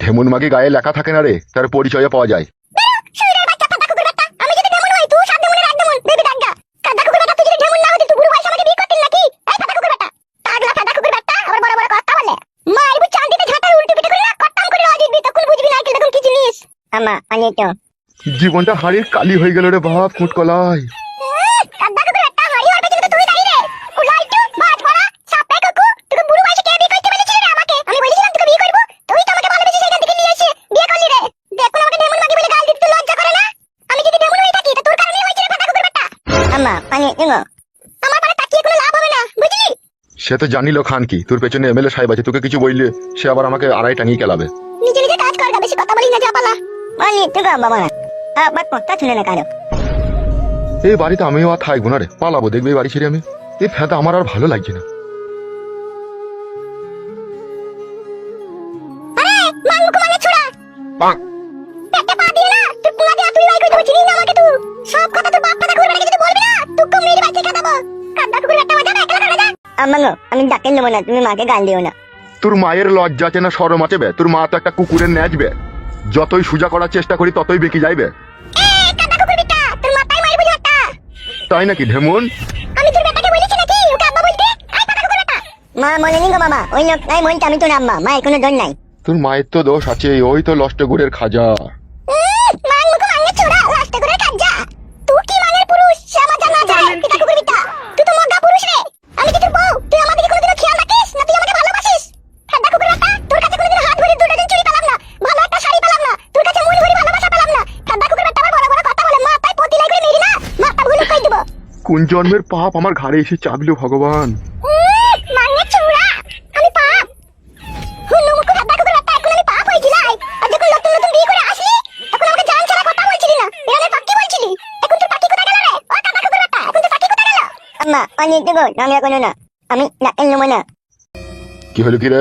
ঢেমুন মাগি গায়ে লেখা থাকে না রে তার পরিচয়ে পাওয়া যায়। শুয়োরের বাচ্চা ফাটা কুকুর বাচ্চা। আমি যদি ডেমন আম্মা পানি আমার পারে তাকিয়ে কোনো লাভ হবে না বুঝলি? সে তো জানিল খান কি তোর পেছনে এমএলএ সাহেব আছে তোকে কিছু বললে সে আবার আমাকে আড়াই টাঙিয়ে কেলাবে। নিজে নিজে কাজ কর বেশি কথা বলি না যা পালা। পানি দেবো বাবা না আবার কথা শুনে না কারও এই বাড়িতে আমিও আর থাকব না রে পালাবো দেখবে এই বাড়ি ছেড়ে আমি। এই ফেঁদা আমার আর ভালো লাগছে না। আমি ডাকে নেব না তুমি মাকে গাল দিও না। তোর মায়ের লজ্জা আছে না সরম আছে বে তোর মা তো একটা কুকুরের ন্যাচবে যতই সুজা করার চেষ্টা করি ততই বেঁকে যাইবে তাই নাকি ঢেমুন? মা মনে নি গো মামা ওই লোক নাই বলতে আমি তোর আম্মা কোনো দোষ নাই। তোর মায়ের তো দোষ আছে ওই তো লষ্ট গুড়ের খাজা মান মুখ মাঙ্গে ছোড়া রাস্তা করে কাজ যা তুই কি মানের পুরুষ সে আমার জানা যায় পিতা কুকুর বিটা তুই তো মগা পুরুষ রে আমি কি তোর বউ তুই আমাদেরকে কোনোদিনও খেয়াল রাখিস না তুই আমাকে ভালোবাসিস ঠান্ডা কুকুর বেটা তোর কাছে কোনোদিন হাত ভরি দুটো দিন চুরি পেলাম না ভালো একটা শাড়ি পেলাম না তোর কাছে মন ভরি ভালোবাসা পেলাম না ঠান্ডা কুকুর বেটা আমার বড় বড় কথা বলে মাথায় পতি লাগবে মেরি না মাথা ভুলে কই দেবো কোন জন্মের পাপ আমার ঘাড়ে এসে চাপলো ভগবান মাঙ্গে ছোড়া আমি পাপ হুন্নু মুখ ঠান্ডা কুকুর বেটা এখন আমি পাপ হয়েছি লাই আর যখন নতুন নতুন বিয়ে করে আসলি তখন আমাকে জান ছাড়া কথা বলছিলি না এরানে পাক্কি বলছিলি এখন তোর পাখি কোথায় গেল রে ও কাদা কুকুর বেটা এখন তোর পাখি কোথায় গেল আম্মা পানি দেবো নামিয়া কোনো না। আমি নাকেল নেব না। কি হলো কি রে?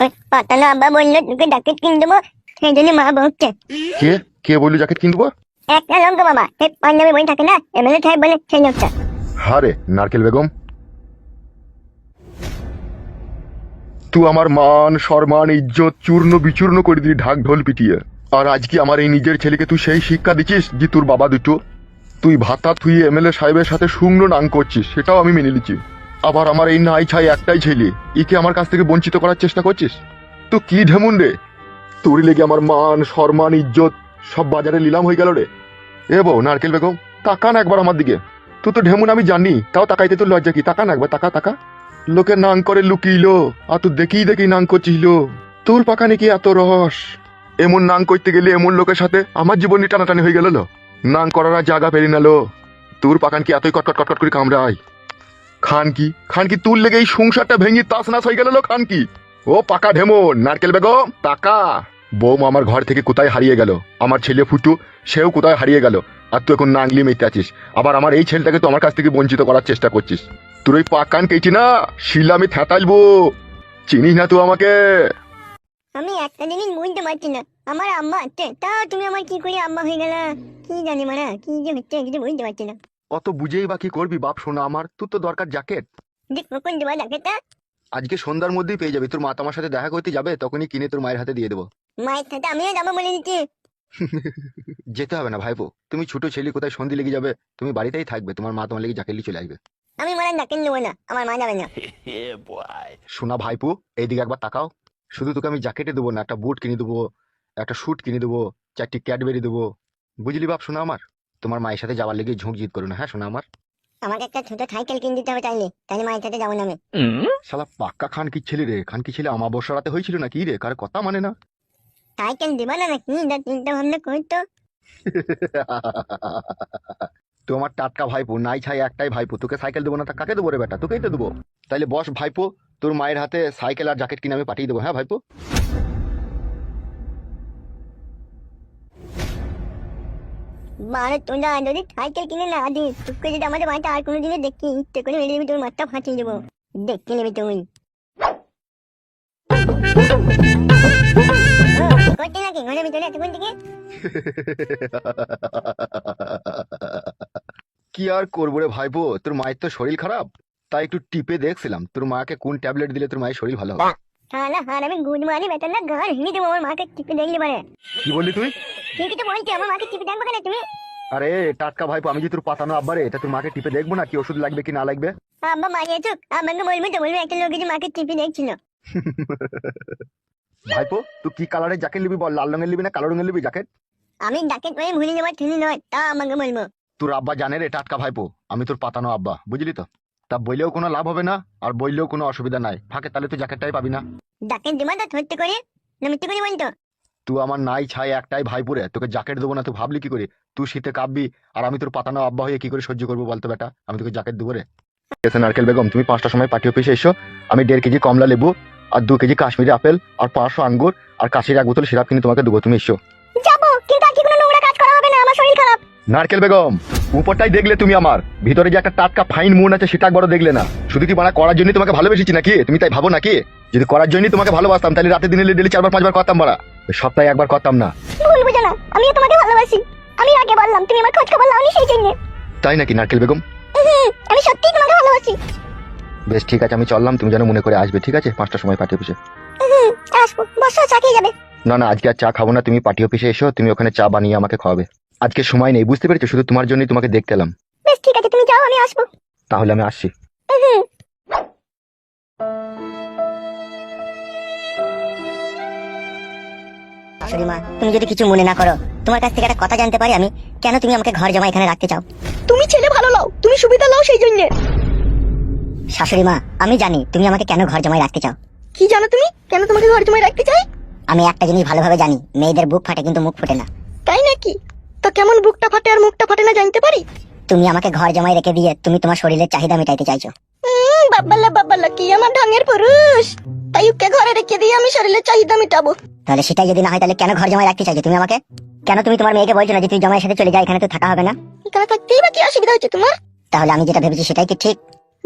ওই পাতানো আব্বা বলল তোকে ডাকেট কিনে দেবো সেই জন্য মা বকছে। কে? কে বললি জ্যাকেট কিনবো একটা লঙ্কা বাবা সেই পাঞ্জাবি বই থাকে না? এমএলএ সাহেব বলে সেই লোকটা হারে, নারকেল বেগম। তুই আমার মান, সম্মান, ইজ্জত চূর্ণ বিচূর্ণ করে দিলি, ঢাক ঢোল পিটিয়ে। আর আজকে আমার এই নিজের ছেলেকে তুই সেই শিক্ষা দিচ্ছিস যে তোর বাবা দুটো? তুই ভাতা তুই এমএলএ সাহেবের সাথে শুকনো নাং করছিস, সেটাও আমি মেনে নিচ্ছি। আবার আমার এই নাই ছাই একটাই ছেলে, একে আমার কাছ থেকে বঞ্চিত করার চেষ্টা করছিস? তো কি ঢেমুন রে? তোর লেগে আমার মান, সম্মান, ইজ্জত সব বাজারে নিলাম হয়ে গেল রে। এ বউ, নারকেল বেগম, তাকান একবার আমার দিকে। তুই তো ঢেমুন, আমি জানি, তাও তাকাইতে তোর লজ্জা কি? তাকান একবার, তাকা তাকা। লোকে নাং করে লুকিইলো আর তুই দেখি দেখি নাং করছিল। তোর পাকা নাকি এত রস এমন নাং করতে গেলে এমন লোকের সাথে আমার জীবন টানাটানি হয়ে গেল লো। নাং করার আর জায়গা পেরি নালো তোর পাকান কি এতই কটকট কটকট করে কামড়ায়? খান কি খান কি তোর লেগে এই সংসারটা ভেঙে তাস নাস হয়ে গেল লো, খান কি? ও পাকা ঢেমন, নারকেল বেগম টাকা বৌমা আমার ঘর থেকে কোথায় হারিয়ে গেল? আমার ছেলে ফুটু সেও কোথায় হারিয়ে গেল? আর তুই এখন নাংলি মেতে আছিস। আবার আমার এই ছেলেটাকে তো আমার কাছ থেকে বঞ্চিত করার চেষ্টা করছিস। তোর ওই পাকান কেছি না? শিলা আমি থ্যাতালবো চিনিস না তুই আমাকে? আমি একটা জিনিস বুঝতে পারছি না। আমার আম্মা আছে তাও তুমি আমার কি করে আম্মা হয়ে গেল? কি জানি মানে কি যে হচ্ছে কিছু বুঝতে পারছি না। অত বুঝেই বা কি করবি বাপ শোনা আমার? তোর তো দরকার জ্যাকেট। দেখ কখন দেবা জ্যাকেটটা? আজকে সন্ধ্যার মধ্যেই পেয়ে যাবি। তোর মা তোমার সাথে দেখা করতে যাবে তখনই কিনে তোর মায়ের হাতে দিয়ে দেবো। মায়ের সাথে আমিও যাব বলে দিচ্ছি যেতে হবে না ভাইপো। তুমি ছোট ছেলে কোথায় সন্ধি লেগে যাবে? তুমি বাড়িতেই থাকবে তোমার মা তোমার লেগে নিয়ে চলে আসবে। আমি মানে জ্যাকেট নেব না আমার মা যাবে না। শোনা ভাইপো এইদিকে একবার তাকাও। শুধু তোকে আমি জ্যাকেটে দেবো না একটা বুট কিনে দেবো একটা স্যুট কিনে দেবো চারটি ক্যাডবেরি দেবো। বুঝলি বাপ শোনা আমার? তোমার মায়ের সাথে যাওয়ার লেগে ঝুঁক জিত করো না হ্যাঁ শোনা আমার? আমাকে একটা ছোট সাইকেল কিনে দিতে হবে চাইলে তাহলে মায়ের সাথে যাব না আমি। শালা পাক্কা খান কি ছেলে রে খান কি ছেলে আমাবস্যা রাতে হয়েছিল না কি রে? কার কথা মানে না? সাইকেল দিবা না নাকি? না চিন্তা ভাবনা করতো তোমার টাটকা ভাইপো নাই ছাই একটাই ভাইপো। তোকে সাইকেল দেবো না তা কাকে দেবো রে বেটা? তোকেই তো দেবো। তাইলে বস ভাইপো তোর মায়ের হাতে সাইকেল আর জ্যাকেট কিনে আমি পাঠিয়ে দেবো হ্যাঁ ভাইপো? মানে তোমরা যদি সাইকেল কিনে না দিস তোকে যদি আমাদের বাড়িতে আর কোনো দিনে দেখি ইচ্ছে করে মেরে দিবি তোর মাথা ফাটিয়ে দেবো। দেখতে নেবে তুমি করতে নাকি ঘরের ভিতরে এতক্ষণ থেকে? কি আর করব রে ভাইপো? তোর মায়ের তো শরীর খারাপ তাই একটু টিপে দেখছিলাম। তোর মাকে কোন ট্যাবলেট দিলে তোর মায়ের শরীর ভালো হবে? শালা আর আমি গুড মারি বেতন না ঘর ভেঙে দেবো আমার মাকে টিপে দেখলে পারে কি বললি তুই? ঠিকই তো বলছি আমার মাকে টিপে দেখব কেন তুমি? আরে টাটকা ভাইপো আমি যে তোর পাতানো আব্বারে এটা তোর মাকে টিপে দেখব না কি ওষুধ লাগবে কি না লাগবে? আব্বা মারিয়ে চুক আমাকে বলব তো বলব একটা লোক যে মাকে টিপে দেখছিল। ভাইপো তুই কি কালারের জ্যাকেট নিবি বল? লাল রঙের নিবি না কালো রঙের নিবি জ্যাকেট আমি ডাকে করে ভুলে যাবার ঠেলে নয় তা আমাকে বলব। তোর আব্বা জানে রে টাটকা ভাইপো আমি তোর পাতানো আব্বা বুঝলি তো? তা বইলেও কোনো লাভ হবে না আর বইলেও কোনো অসুবিধা নাই। ফাঁকে তাহলে তুই জ্যাকেটটাই পাবি না। ডাকে দিবা তো ধরতে করে? না মিথ্যে করে বলতো? তুই আমার নাই ছাই একটাই ভাইপুরে তোকে জ্যাকেট দেবো না তুই ভাবলি কি করে? তুই শীতে কাঁপবি আর আমি তোর পাতানো আব্বা হয়ে কি করে সহ্য করব বলতো বেটা? আমি তোকে জ্যাকেট দেবো রে। নারকেল বেগম তুমি পাঁচটার সময় পার্টি অফিসে এসো। আমি দেড় কেজি কমলা লেবু আর দু কেজি কাশ্মীরি আপেল আর পাঁচশো আঙ্গুর আর কাশির এক বোতল সিরাপ কিনে তোমাকে দেবো তুমি এসো। যাব কিন্তু আজকে কোনো নোংরা কাজ করা হবে না আমার শরীর খারাপ। নারকেল বেগম উপরটাই দেখলে তুমি আমার। ভিতরে যে একটা টাটকা ফাইন মুন আছে সেটা একবারও দেখলে না। শুধু কি বানা করার জন্য তোমাকে ভালোবেসেছি নাকি? তুমি তাই ভাবো নাকি? যদি করার জন্যই তোমাকে ভালোবাসতাম তাহলে রাতে দিনে ডেলি চারবার পাঁচবার করতাম বাড়া সপ্তাহে একবার করতাম না। ভুল বুঝো না আমিও তোমাকে ভালোবাসি। আমি আগে বললাম তুমি আমার খোঁজ খবর লাওনি সেই জন্য। তাই নাকি নারকেল বেগম? আমি সত্যিই তোমাকে ভালোবাসি। বেশ ঠিক আছে আমি চললাম তুমি যেন মনে করে আসবে ঠিক আছে? পাঁচটার সময় পার্টি অফিসে। হুম, আসব বসো চা খেয়ে যাবে। না না আজকে আর চা খাব না তুমি পার্টি অফিসে এসো তুমি ওখানে চা বানিয়ে আমাকে খাওয়াবে। আজকে সময় নেই বুঝতে পেরেছ? শুধু তোমার জন্যই তোমাকে দেখতে এলাম। বেশ ঠিক আছে তুমি যাও আমি আসব। তাহলে আমি আসছি। হুম। শাশুড়ি মা তুমি যদি কিছু মনে না করো তোমার কাছ থেকে একটা কথা জানতে পারি আমি কেন তুমি আমাকে ঘর জমা এখানে রাখতে চাও? তুমি ছেলে ভালো লাও তুমি সুবিধা লাও সেই জন্য। শাশুড়ি মা আমি জানি তুমি আমাকে কেন ঘর জমায় রাখতে চাও। কি জানো তুমি? কেন তোমাকে ঘর জমায় রাখতে চাই? আমি একটা জিনিস ভালোভাবে জানি মেয়েদের বুক ফাটে কিন্তু মুখ ফোটে না। তাই নাকি? তো কেমন বুকটা ফাটে আর মুখটা ফাটে না জানতে পারি? তুমি আমাকে ঘর জমায় রেখে দিয়ে তুমি তোমার শরীরের চাহিদা মেটাইতে চাইছো। বাব্বাল্লা বাব্বাল্লা কি আমার ঢঙের পুরুষ? তাই ওকে ঘরে রেখে দিয়ে আমি শরীরের চাহিদা মেটাবো। তাহলে সেটাই যদি না হয় তাহলে কেন ঘর জমায় রাখতে চাইছো তুমি আমাকে? কেন তুমি তোমার মেয়েকে বলছো না যে তুই জমায়ের সাথে চলে যা এখানে তো থাকা হবে না? এখানে থাকতেই বা কি অসুবিধা হচ্ছে তোমার? তাহলে আমি যেটা ভেবেছি সেটাই কি ঠিক?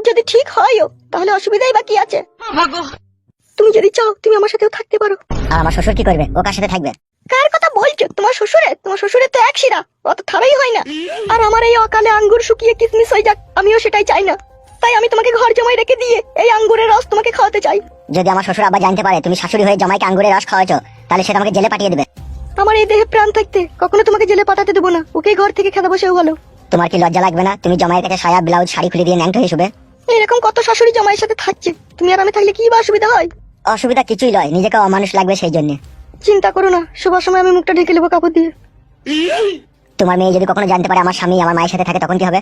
যদি ঠিক হয়ও তাহলে অসুবিধাই বা কি আছে? তুমি যদি চাও তুমি আমার সাথেও থাকতে পারো। আর আমার শ্বশুর কি করবে? ও কার সাথে থাকবে? কার কথা বলছো? তোমার শ্বশুরে? তোমার শ্বশুরে তো এক শিরা। অত থারাই হয় না। আর আমার এই অকালে আঙ্গুর শুকিয়ে কিসমিস হয়ে যাক আমিও সেটাই চাই না। তাই আমি তোমাকে ঘর জমাই রেখে দিয়ে এই আঙ্গুরের রস তোমাকে খাওয়াতে চাই। যদি আমার শ্বশুর আবার জানতে পারে তুমি শাশুড়ি হয়ে জামাইকে আঙ্গুরের রস খাওয়াছো তাহলে সেটা আমাকে জেলে পাঠিয়ে দেবে। আমার এই দেহে প্রাণ থাকতে কখনো তোমাকে জেলে পাঠাতে দেবো না। ওকে ঘর থেকে খেতে বসেও ভালো তোমার কি লজ্জা লাগবে না? তুমি জামাইয়ের কাছে সায়া ব্লাউজ শাড়ি খুলে দিয়ে ন্যাংটো হিসেবে? এরকম কত শাশুড়ি জামাইয়ের সাথে থাকছে? তুমি আর আমি থাকলে কি বা অসুবিধা হয়? অসুবিধা কিছুই নয় নিজেকে অমানুষ লাগবে সেই জন্য। চিন্তা করো না সবার সময় আমি মুখটা ঢেকে নেব কাপড় দিয়ে। তোমার মেয়ে যদি কখনো জানতে পারে আমার স্বামী আমার মায়ের সাথে থাকে তখন কি হবে?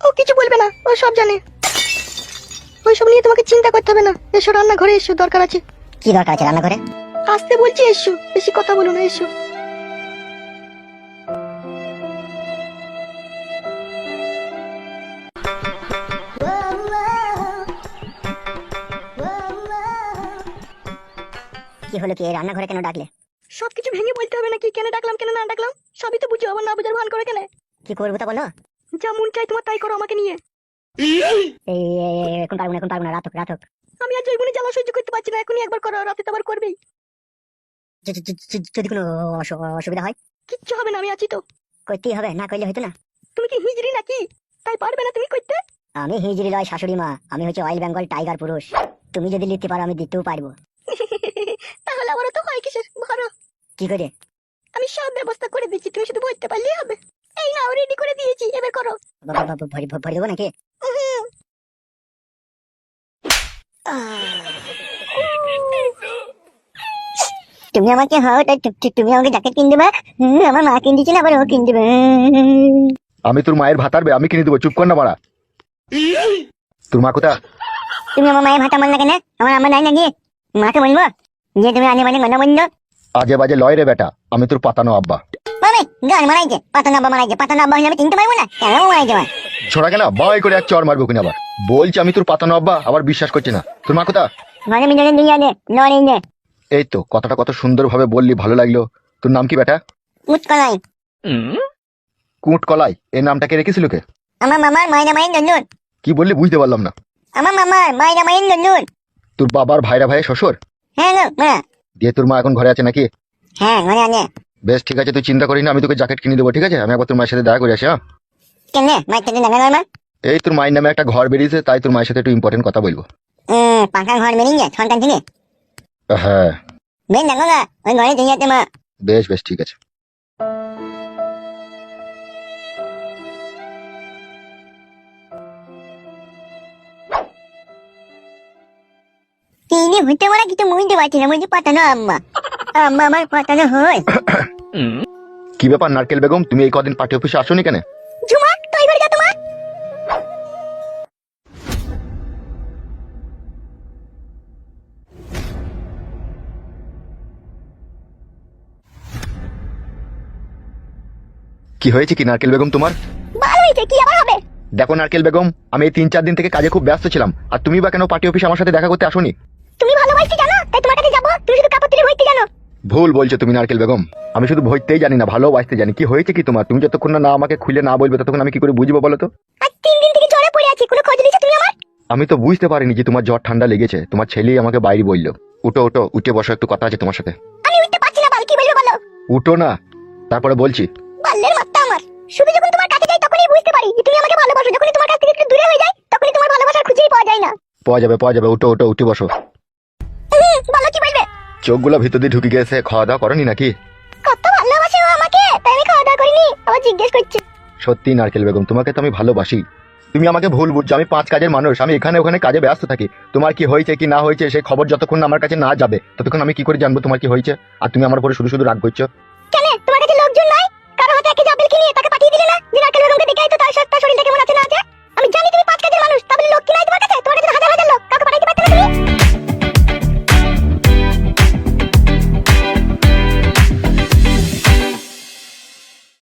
ও কিছু বলবে না ও সব জানে। ওইসব নিয়ে তোমাকে চিন্তা করতে হবে না। এসো রান্না ঘরে এসো দরকার আছে। কি দরকার আছে রান্নাঘরে? আসতে বলছি এসো বেশি কথা বলো না এসো। কি হলো কি রান্নাঘরে কেন ডাকলে? সবকিছু ভেঙে বলতে হবে নাকি? কেন ডাকলাম কেন না ডাকলাম? সবই তো বুঝো আবার না বুঝার ভান করে কেন? কি করব তা বলো? যা মন চাই তোমার তাই করো আমাকে নিয়ে। এই এই, এই, এখন পারব না এখন পারব না রাত হোক রাত হোক। আমি আর জৈবনে জ্বালা সহ্য করতে পারছি না এখনই একবার করো রাতে তো আবার করবেই। যদি কোনো অসুবিধা হয়? কিচ্ছু হবে না আমি আছি তো। করতেই হবে না করলে হয়তো না। তুমি কি হিজড়ি নাকি? তাই পারবে না তুমি করতে আমি হিজড়ি লয় শাশুড়ি মা আমি হচ্ছে অয়েল বেঙ্গল টাইগার পুরুষ। তুমি যদি লিখতে পারো আমি দিতেও পারব। তো হয় কিসের? ভরো কি করে? আমি সব ব্যবস্থা করে দিচ্ছি তুমি শুধু ভরতে পারলেই হবে। এই নাও রেডি করে দিয়েছি এবার করো। ভরি ভরি দেবো নাকি? তুমি আমাকে তু- তুমি আমাকে জ্যাকেট কিনে দেবে হুম, আমার মা কিনে দিচ্ছে না আবার ও কিনে দেবে আমি তোর মায়ের ভাতারবে আমি কিনে দেবো চুপ কর না বাড়া। তোর মা কোথা তুমি আমার মায়ের ভাতা মানলে কেন? আমার আমার নাই নাকি? মাকে বলব? যে তুমি আনে মানে গন্ডা বন্ধ আজে বাজে লয় রে বেটা আমি তোর পাতানো আব্বা। মামে গান মারাইছে পাতা নাব্বা মারাইছে পাতা নাব্বা হলে আমি চিনতে পারব না। কেন মারাইছে আমার? ছোড়া কেনা বাই করে এক চর মারবো কিনা আবার। বলছি আমি তোর পাতানো আব্বা আবার বিশ্বাস করছি না। তোর মা কোথা? মানে মিলে নিয়ে আনে লড়ে নে এই তো কথাটা কত সুন্দর ভাবে বললি ভালো লাগল। তোর নাম কি বেটা? মুচকলাই কুট কলাই এই নামটাকে রেখেছিল কে? আমার মামার মাইনা মাইন নন্দুন। কি বললি বুঝতে পারলাম না। আমার মামার মাইনা মাইন নন্দুন। তোর বাবার ভাইরা ভাই শ্বশুর? হ্যাঁ গো মা। দিয়ে তোর মা এখন ঘরে আছে নাকি? হ্যাঁ বেশ ঠিক আছে তুই চিন্তা করিস না আমি তোকে জ্যাকেট কিনে দেবো ঠিক আছে? আমি একবার তোর মায়ের সাথে দেখা করে আসি হ্যাঁ? মা এই তোর মায়ের নামে একটা ঘর বেরিয়েছে তাই তোর মায়ের সাথে একটু ইম্পর্টেন্ট কথা বলব। পাকা ঘর মেরিয়ে সন্তান থেকে? হ্যাঁ। বেশ দেখো না ওই ঘরে দিয়ে যাচ্ছে মা। বেশ বেশ ঠিক আছে। হইতে পারে কিছু বুঝতে পারছি না বুঝতে পাঠানো আম্মা আম্মা আমার পাঠানো হয় কি ব্যাপার নারকেল বেগম? তুমি এই কদিন পার্টি অফিসে আসোনি কেন? ঝুমা তুই ঘরে যা তোমা কি হয়েছে কি নারকেল বেগম তোমার? ভালো হয়েছে কি আবার হবে? দেখো নারকেল বেগম আমি এই তিন চার দিন থেকে কাজে খুব ব্যস্ত ছিলাম। আর তুমি বা কেন পার্টি অফিসে আমার সাথে দেখা করতে আসোনি তুমি ভালোবাসতে জানো তাই তোমার কাছে যাব তুমি শুধু কাপড় তুলে হইতে জানো ভুল বলছো তুমি নারকেল বেগম। আমি শুধু ভরতেই জানি না ভালোবাসতে জানি। কি হয়েছে কি তোমার? তুমি যতক্ষণ না আমাকে খুলে না বলবে ততক্ষণ আমি কি করে বুঝব বলো তো? তিন দিন থেকে জ্বরে পড়ে আছি কোনো খোঁজ নিয়েছো তুমি আমার? আমি তো বুঝতে পারিনি যে তোমার জ্বর ঠান্ডা লেগেছে। তোমার ছেলেই আমাকে বাইরে বলল। উঠো উঠো উঠে বসো একটু কথা আছে তোমার সাথে। আমি উঠতে পারছি না বাল কি বলবে বলো? উঠো না তারপরে বলছি। বাল্যের মাত্রা আমার। শুধু যখন তোমার কাছে যাই তখনই বুঝতে পারি যে তুমি আমাকে ভালোবাসো। যখনই তোমার কাছ থেকে একটু দূরে হয়ে যায় তখনই তোমার ভালোবাসার খুঁজেই পাওয়া যায় না। পাওয়া যাবে পাওয়া যাবে উঠো উঠো উঠে বসো। চোখগুলো ভিতর দিয়ে ঢুকে গেছে খাওয়া দাওয়া করনি নাকি? কত ভালোবাসে ও আমাকে তাই আমি খাওয়া দাওয়া করিনি আবার জিজ্ঞেস করছে। সত্যি নারকেল বেগম তোমাকে তো আমি ভালোবাসি। তুমি আমাকে ভুল বুঝছ আমি পাঁচ কাজের মানুষ আমি এখানে ওখানে কাজে ব্যস্ত থাকি। তোমার কি হয়েছে কি না হয়েছে সেই খবর যতক্ষণ আমার কাছে না যাবে ততক্ষণ আমি কি করে জানব তোমার কি হয়েছে? আর তুমি আমার উপরে শুধু শুধু রাগ করছ? কেন? তোমার কাছে লোকজন নাই? কারও হাতে একটা জাবেল কিনে তাকে পাঠিয়ে দিলে না? যে নারকেল বেগমকে দেখে তো তার সাথে শরীর থেকে মন আছে না আছে? আমি জানি তুমি পাঁচ কাজের মানুষ তাহলে লোক কি নাই তোমার কাছে? তোমার কাছে হাজার হাজার লোক।